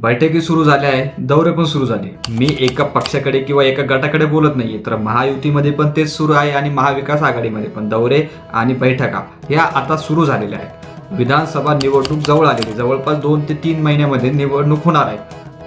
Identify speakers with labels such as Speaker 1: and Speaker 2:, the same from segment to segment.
Speaker 1: बैठकी सुरू झाल्या आहे दौरे पण सुरू झाले. मी एका पक्षाकडे किंवा एका गटाकडे बोलत नाहीये तर महायुतीमध्ये पण तेच सुरू आहे आणि महाविकास आघाडीमध्ये पण. दौरे आणि बैठका ह्या आता सुरू झालेल्या आहेत. विधानसभा निवडणूक जवळ आलेली जवळपास दोन ते तीन महिन्यामध्ये निवडणूक होणार आहे.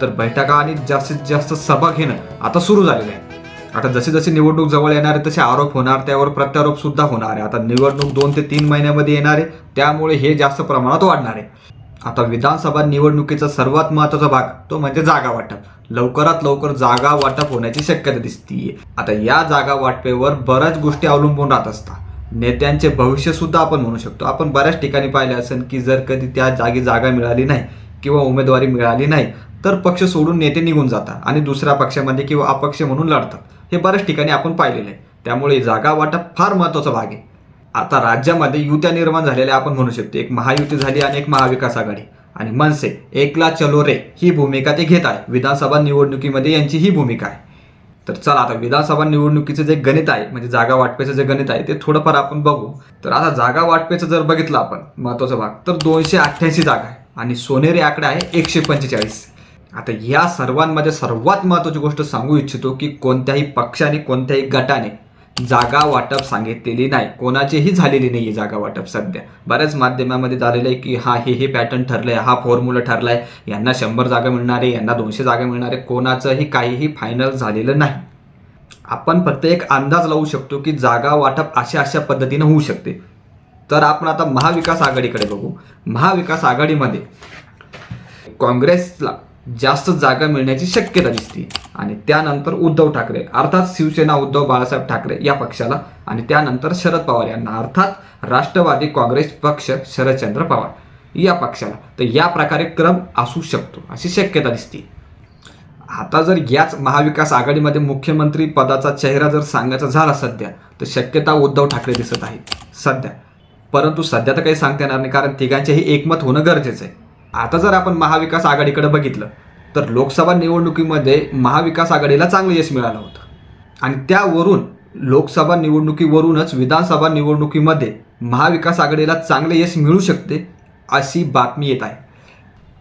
Speaker 1: तर बैठका आणि जास्तीत जास्त सभा घेणं आता सुरू झालेलं आहे. आता जशी जशी निवडणूक जवळ येणार आहे तसे आरोप होणार त्यावर प्रत्यारोप सुद्धा होणार आहे. आता निवडणूक दोन ते तीन महिन्यामध्ये येणार आहे त्यामुळे हे जास्त प्रमाणात वाढणार आहे. आता विधानसभा निवडणुकीचा सर्वात महत्त्वाचा भाग तो म्हणजे जागा वाटप. लवकरात लवकर जागा वाटप होण्याची शक्यता दिसतीये. आता या जागा वाटपेवर बऱ्याच गोष्टी अवलंबून राहत असतात. नेत्यांचे भविष्य सुद्धा आपण म्हणू शकतो. आपण बऱ्याच ठिकाणी पाहिले असेल की जर कधी त्या जागी जागा मिळाली नाही किंवा उमेदवारी मिळाली नाही तर पक्ष सोडून नेते निघून जातात आणि दुसऱ्या पक्षामध्ये किंवा अपक्ष म्हणून लढतात. हे बऱ्याच ठिकाणी आपण पाहिलेलं आहे. त्यामुळे जागा वाटप फार महत्त्वाचा भाग आहे. आता राज्यामध्ये युत्या निर्माण झालेल्या आपण म्हणू शकतो. एक महायुती झाली आणि एक महाविकास आघाडी. आणि मनसे एकला चलो रे ही भूमिका ते घेत आहे. विधानसभा निवडणुकीमध्ये यांची ही भूमिका आहे. तर चला आता विधानसभा निवडणुकीचं जे गणित आहे म्हणजे जागा वाटपेचं जे गणित आहे ते थोडंफार आपण बघू. तर आता जागा वाटपेचं जर बघितलं आपण महत्त्वाचा भाग तर दोनशे अठ्ठ्याऐंशी जागा आहे. आणि सोनेरी आकडा आहे एकशे पंचेचाळीस. आता या सर्वांमध्ये सर्वात महत्वाची गोष्ट सांगू इच्छितो की कोणत्याही पक्षाने कोणत्याही गटाने जागा वाटप सांगितलेली नाही. कोणाचीही झालेली नाही आहे जागा वाटप सध्या. बऱ्याच माध्यमामध्ये झालेलं आहे की हा हे हे पॅटर्न ठरलंय हा फॉर्म्युला ठरलाय. यांना शंभर जागा मिळणार आहे यांना दोनशे जागा मिळणार आहे कोणाचंही काहीही फायनल झालेलं नाही. आपण फक्त एक अंदाज लावू शकतो की जागा वाटप अशा अशा पद्धतीनं होऊ शकते. तर आपण आता महाविकास आघाडीकडे बघू. महाविकास आघाडीमध्ये काँग्रेसला जास्त जागा मिळण्याची शक्यता दिसते. आणि त्यानंतर उद्धव ठाकरे. अर्थात शिवसेना उद्धव बाळासाहेब ठाकरे या पक्षाला आणि त्यानंतर शरद पवार यांना. अर्थात राष्ट्रवादी काँग्रेस पक्ष शरदचंद्र पवार या पक्षाला. तर या प्रकारे क्रम असू शकतो अशी शक्यता दिसते. आता जर याच महाविकास आघाडीमध्ये मुख्यमंत्री पदाचा चेहरा जर सांगायचा झाला सध्या तर शक्यता उद्धव ठाकरे दिसत आहे. सध्या. परंतु सध्या तर काही सांगता येणार नाही कारण तिघांचेही एकमत होणं गरजेचं आहे. आता जर आपण महाविकास आघाडीकडे बघितलं तर लोकसभा निवडणुकीमध्ये महाविकास आघाडीला चांगलं यश मिळालं होतं. आणि त्यावरून लोकसभा निवडणुकीवरूनच विधानसभा निवडणुकीमध्ये महाविकास आघाडीला चांगले यश मिळू शकते अशी बातमी येत आहे.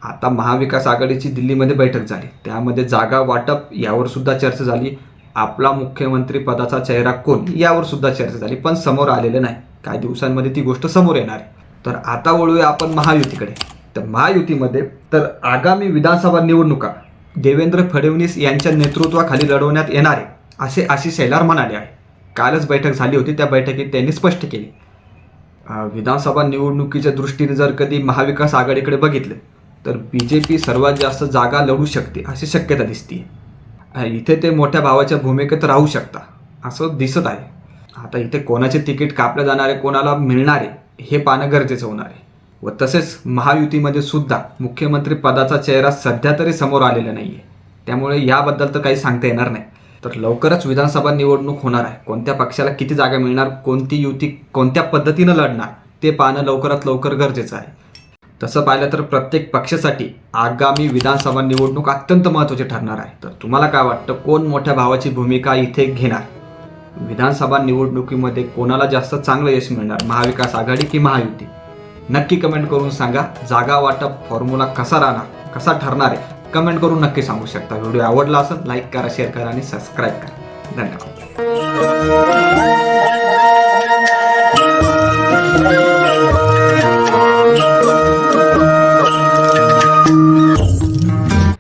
Speaker 1: आता महाविकास आघाडीची दिल्लीमध्ये बैठक झाली. त्यामध्ये जागा वाटप यावर सुद्धा चर्चा झाली. आपला मुख्यमंत्री पदाचा चेहरा कोण यावर सुद्धा चर्चा झाली. पण समोर आलेलं नाही. काही दिवसांमध्ये ती गोष्ट समोर येणार आहे. तर आता वळूया आपण महायुतीकडे. तर महायुतीमध्ये तर आगामी विधानसभा निवडणुका देवेंद्र फडणवीस यांच्या नेतृत्वाखाली लढवण्यात येणारे असे आशिष शेलार म्हणाले आहे. कालच बैठक झाली होती त्या बैठकीत त्यांनी स्पष्ट केले. विधानसभा निवडणुकीच्या दृष्टीने जर कधी महाविकास आघाडीकडे बघितलं तर बी जे पी सर्वात जास्त जागा लढू शकते अशी शक्यता दिसते इथे ते मोठ्या भावाच्या भूमिकेत राहू शकता असं दिसत आहे. आता इथे कोणाचे तिकीट कापले जाणारे कोणाला मिळणारे हे पाहणं गरजेचं होणार आहे. व तसेच महायुतीमध्ये सुद्धा मुख्यमंत्री पदाचा चेहरा सध्या तरी समोर आलेला नाही आहे त्यामुळे याबद्दल तर काही सांगता येणार नाही. तर लवकरच विधानसभा निवडणूक होणार आहे. कोणत्या पक्षाला किती जागा मिळणार कोणती युती कोणत्या पद्धतीनं लढणार ते पाहणं लवकरात लवकर गरजेचं आहे. तसं पाहिलं तर प्रत्येक पक्षासाठी आगामी विधानसभा निवडणूक अत्यंत महत्त्वाची ठरणार आहे. तर तुम्हाला काय वाटतं कोण मोठ्या भावाची भूमिका इथे घेणार? विधानसभा निवडणुकीमध्ये कोणाला जास्त चांगलं यश मिळणार? महाविकास आघाडी की महायुती? नक्की कमेंट करून सांगा. जागा वाटप फॉर्म्युला कसा राहणार? कसा ठरणार आहे? कमेंट करून नक्की सांगू शकता. व्हिडिओ आवडला असेल लाईक करा शेअर करा आणि सबस्क्राईब करा. धन्यवाद.